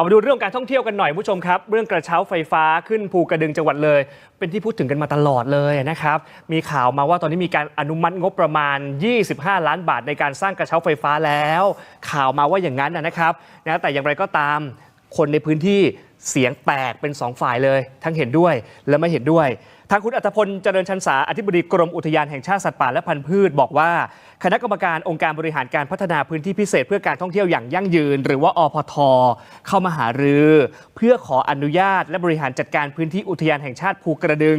เอามาดูเรื่องการท่องเที่ยวกันหน่อยผู้ชมครับ เรื่องกระเช้าไฟฟ้าขึ้นภูกระดึงจังหวัดเลย เป็นที่พูดถึงกันมาตลอดเลยนะครับ มีข่าวมาว่าตอนนี้มีการอนุมัติงบประมาณ 25 ล้านบาทในการสร้างกระเช้าไฟฟ้าแล้ว ข่าวมาว่าอย่างนั้นนะครับนะแต่อย่างไรก็ตาม คนในพื้นที่เสียงแตกเป็นสองฝ่ายเลย ทั้งเห็นด้วยและไม่เห็นด้วย ทางคุณอัตพลเจริญชันษาอธิบดีกรมอุทยานแห่งชาติสัตว์ป่าและพันธุ์พืช บอกว่า คณะกรรมการองค์การบริหารการพัฒนาพื้นที่พิเศษ เพื่อการท่องเที่ยวอย่างยั่งยืน หรือว่าอพท เข้ามาหารือ เพื่อขออนุญาตและบริหารจัดการพื้นที่อุทยานแห่งชาติภูกระดึง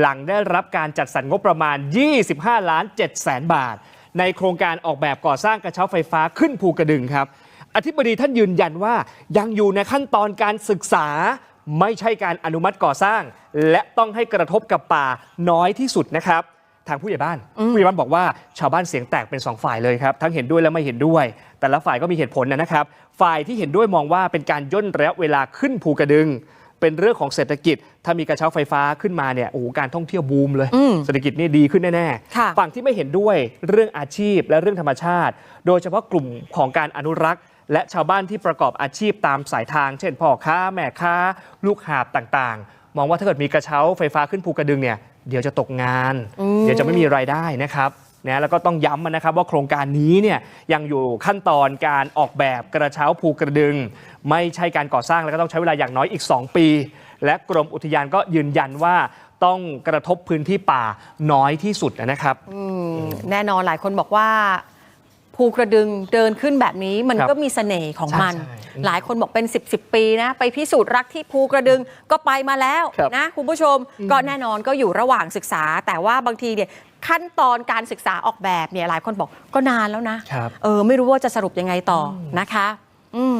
หลังได้รับการจัดสรรงบประมาณ 25 ล้าน7แสนบาท ในโครงการออกแบบก่อสร้างกระเช้าไฟฟ้าขึ้นภูกระดึงครับ อธิบดีท่านยืนยันว่ายังอยู่ในขั้นตอนการศึกษาไม่ใช่การอนุมัติก่อสร้าง และต้องให้กระทบกับป่าน้อยที่สุดนะครับ ทางผู้ใหญ่บ้านผู้ใหญ่บ้านบอกว่าชาวบ้านเสียงแตกเป็นสองฝ่ายเลยครับ ทั้งเห็นด้วยและไม่เห็นด้วย แต่ละฝ่ายก็มีเหตุผลนะครับ ฝ่ายที่เห็นด้วยมองว่าเป็นการย่นระยะเวลาขึ้นภูกระดึง เป็นเรื่องของเศรษฐกิจ ถ้ามีกระเช้าไฟฟ้าขึ้นมาเนี่ยโอ้โหการท่องเที่ยวบูมเลยอืมเศรษฐกิจนี่ดีขึ้นแน่ค่ะๆฝั่งที่ไม่เห็นด้วยเรื่องอาชีพและเรื่องธรรมชาติ โดยเฉพาะกลุ่มของการอนุรักษ์ และชาวบ้านที่ประกอบอาชีพตามสายทาง เช่นพ่อค้าแม่ค้า ลูกหาบต่างๆ มองว่าถ้าเกิดมีกระเช้าไฟฟ้าขึ้นภูกระดึงเนี่ยเดี๋ยวจะตกงาน เดี๋ยวจะไม่มีรายได้นะครับนะแล้วก็ต้องย้ำนะครับว่าโครงการนี้เนี่ยยังอยู่ขั้นตอนการออกแบบกระเช้าภูกระดึง ไม่ใช่การก่อสร้างแล้วก็ต้องใช้เวลาอย่างน้อยอีก 2 ปี และกรมอุทยานก็ยืนยันว่าต้องกระทบพื้นที่ป่าน้อยที่สุดนะครับแน่นอนหลายคนบอกว่า ภูกระดึงเดินขึ้นแบบนี้มันก็มีเสน่ห์ของมัน หลายคนบอกเป็น 10บสปีนะไปพิสูจน์รักที่ภูกระดึงก็ไปมาแล้วนะคุณผู้ชมก็แน่นอนก็อยู่ระหว่างศึกษา แต่ว่าบางทีเนี่ยขั้นตอนการศึกษาออกแบบเนี่ยหลายคนบอกก็นานแล้วนะเออไม่รู้ว่าจะสรุปยังไงต่อนะคะ อืม